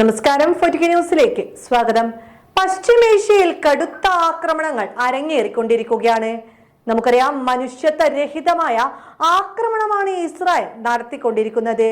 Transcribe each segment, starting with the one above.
നമസ്കാരം ഫോർട്ടിക്ക ന്യൂസിലേക്ക് സ്വാഗതം. പശ്ചിമേഷ്യയിൽ കടുത്ത ആക്രമണങ്ങൾ അരങ്ങേറിക്കൊണ്ടിരിക്കുകയാണ്. നമുക്കറിയാം മനുഷ്യത്വരഹിതമായ ആക്രമണമാണ് ഇസ്രായേൽ നടത്തിക്കൊണ്ടിരിക്കുന്നത്.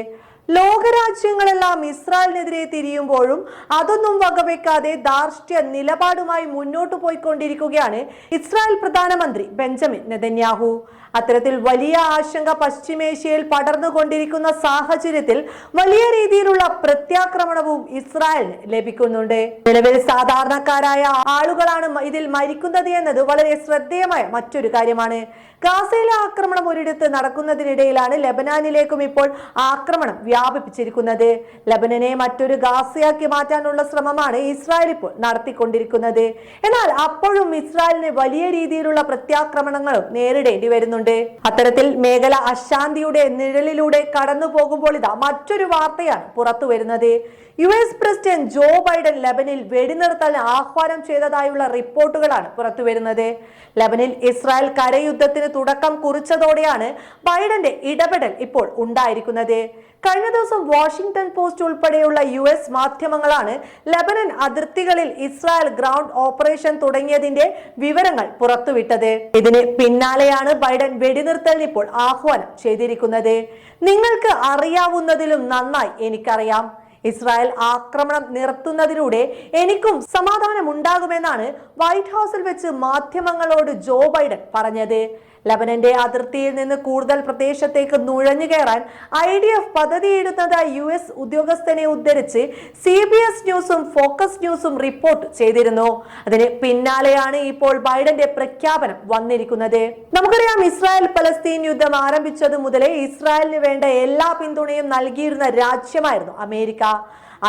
ലോകരാജ്യങ്ങളെല്ലാം ഇസ്രായേലിനെതിരെ തിരിയുമ്പോഴും അതൊന്നും വകവെക്കാതെ ധാർഷ്ട്യ നിലപാടുമായി മുന്നോട്ടു പോയിക്കൊണ്ടിരിക്കുകയാണ് ഇസ്രായേൽ പ്രധാനമന്ത്രി ബെഞ്ചമിൻ നെതന്യാഹു. അത്തരത്തിൽ വലിയ ആശങ്ക പശ്ചിമേഷ്യയിൽ പടർന്നുകൊണ്ടിരിക്കുന്ന സാഹചര്യത്തിൽ വലിയ രീതിയിലുള്ള പ്രത്യാക്രമണവും ഇസ്രായേലിന് ലഭിക്കുന്നുണ്ട്. നിലവിൽ സാധാരണക്കാരായ ആളുകളാണ് ഇതിൽ മരിക്കുന്നത് എന്നത് വളരെ ശ്രദ്ധേയമായ മറ്റൊരു കാര്യമാണ്. ഗാസയിലെ ആക്രമണം ഒരിടത്ത് നടക്കുന്നതിനിടയിലാണ് ലബനാനിലേക്കും ഇപ്പോൾ ആക്രമണം വ്യാപിപ്പിച്ചിരിക്കുന്നത്. ലബനനെ മറ്റൊരു ഗാസയാക്കി മാറ്റാനുള്ള ശ്രമമാണ് ഇസ്രായേൽ ഇപ്പോൾ നടത്തിക്കൊണ്ടിരിക്കുന്നത്. എന്നാൽ അപ്പോഴും ഇസ്രായേലിന് വലിയ രീതിയിലുള്ള പ്രത്യാക്രമണങ്ങളും നേരിടേണ്ടി വരുന്നുണ്ട്. അത്തരത്തിൽ മേഖല അശാന്തിയുടെ നിഴലിലൂടെ കടന്നു പോകുമ്പോൾ ഇതാ മറ്റൊരു വാർത്തയാണ് പുറത്തു വരുന്നത്. U S president Joe Biden ലബനിൽ വെടിനിർത്തലിന് ആഹ്വാനം ചെയ്തതായുള്ള റിപ്പോർട്ടുകളാണ് പുറത്തു വരുന്നത്. ലബനിൽ ഇസ്രായേൽ കരയുദ്ധത്തിന് തുടക്കം കുറിച്ചതോടെയാണ് ബൈഡന്റെ ഇടപെടൽ ഇപ്പോൾ ഉണ്ടായിരിക്കുന്നത്. കഴിഞ്ഞ ദിവസം വാഷിംഗ്ടൺ പോസ്റ്റ് ഉൾപ്പെടെയുള്ള യു എസ് മാധ്യമങ്ങളാണ് ലബനൻ അതിർത്തികളിൽ ഇസ്രായേൽ ഗ്രൗണ്ട് ഓപ്പറേഷൻ തുടങ്ങിയതിന്റെ വിവരങ്ങൾ പുറത്തുവിട്ടത്. ഇതിന് പിന്നാലെയാണ് ബൈഡൻ വെടിനിർത്തലിന് ഇപ്പോൾ ആഹ്വാനം ചെയ്തിരിക്കുന്നത്. നിങ്ങൾക്ക് അറിയാവുന്നതിലും നന്നായി എനിക്കറിയാം. ഇസ്രായേൽ ആക്രമണം നിർത്തുന്നതിലൂടെ എനിക്കും സമാധാനം ഉണ്ടാകുമെന്നാണ് വൈറ്റ് ഹൗസിൽ വെച്ച് മാധ്യമങ്ങളോട് ജോ ബൈഡൻ പറഞ്ഞത്. ലബനന്റെ അതിർത്തിയിൽ നിന്ന് കൂടുതൽ പ്രദേശത്തേക്ക് നുഴഞ്ഞു കയറാൻ ഐ ഡി എഫ് പദ്ധതിയിടുന്നതായി യു എസ് ഉദ്യോഗസ്ഥനെ ഉദ്ധരിച്ച് സി ബി എസ് ന്യൂസും ഫോക്കസ് ന്യൂസും റിപ്പോർട്ട് ചെയ്തിരുന്നു. അതിന് പിന്നാലെയാണ് ഇപ്പോൾ ബൈഡന്റെ പ്രഖ്യാപനം വന്നിരിക്കുന്നത്. നമുക്കറിയാം ഇസ്രായേൽ പലസ്തീൻ യുദ്ധം ആരംഭിച്ചത് മുതലേ ഇസ്രായേലിന് വേണ്ട എല്ലാ പിന്തുണയും നൽകിയിരുന്ന രാജ്യമായിരുന്നു അമേരിക്ക.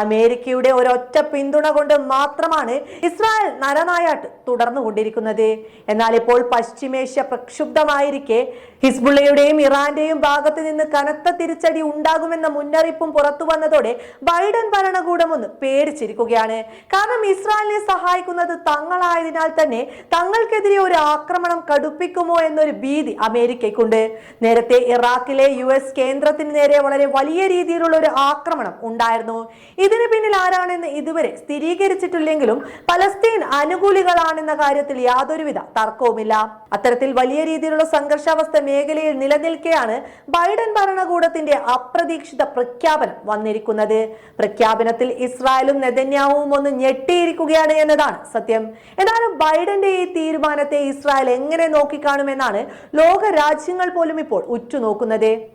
അമേരിക്കയുടെ ഒരൊറ്റ പിന്തുണ കൊണ്ട് മാത്രമാണ് ഇസ്രായേൽ നരനായാട്ട് തുടർന്നുകൊണ്ടിരിക്കുന്നത്. എന്നാൽ ഇപ്പോൾ പശ്ചിമേഷ്യ പ്രക്ഷുബ്ധമായിരിക്കെ ഹിസ്ബുള്ളയുടെയും ഇറാന്റെയും ഭാഗത്ത് നിന്ന് കനത്ത തിരിച്ചടി ഉണ്ടാകുമെന്ന മുന്നറിയിപ്പും പുറത്തു വന്നതോടെ ബൈഡൻ ഭരണകൂടം ഒന്ന് പേടിച്ചിരിക്കുകയാണ്. കാരണം ഇസ്രായേലിനെ സഹായിക്കുന്നത് തങ്ങളായതിനാൽ തന്നെ തങ്ങൾക്കെതിരെ ഒരു ആക്രമണം കടുപ്പിക്കുമോ എന്നൊരു ഭീതി അമേരിക്കയ്ക്കുണ്ട്. നേരത്തെ ഇറാഖിലെ യു എസ് കേന്ദ്രത്തിന് നേരെ വളരെ വലിയ രീതിയിലുള്ള ഒരു ആക്രമണം ഉണ്ടായിരുന്നു. ഇതിന് പിന്നിൽ ആരാണെന്ന് ഇതുവരെ സ്ഥിരീകരിച്ചിട്ടില്ലെങ്കിലും പലസ്തീൻ അനുകൂലികളാണെന്ന കാര്യത്തിൽ യാതൊരുവിധ തർക്കവുമില്ല. അത്തരത്തിൽ വലിയ രീതിയിലുള്ള സംഘർഷാവസ്ഥ മേഖലയിൽ നിലനിൽക്കെയാണ് ബൈഡൻ ഭരണകൂടത്തിന്റെ അപ്രതീക്ഷിത പ്രഖ്യാപനം വന്നിരിക്കുന്നത്. പ്രഖ്യാപനത്തിൽ ഇസ്രായേലും നെതന്യാവും ഒന്ന് ഞെട്ടിയിരിക്കുകയാണ് എന്നതാണ് സത്യം. എന്നാലും ബൈഡന്റെ ഈ തീരുമാനത്തെ ഇസ്രായേൽ എങ്ങനെ നോക്കിക്കാണുമെന്നാണ് ലോക രാജ്യങ്ങൾ പോലും ഇപ്പോൾ ഉറ്റുനോക്കുന്നത്.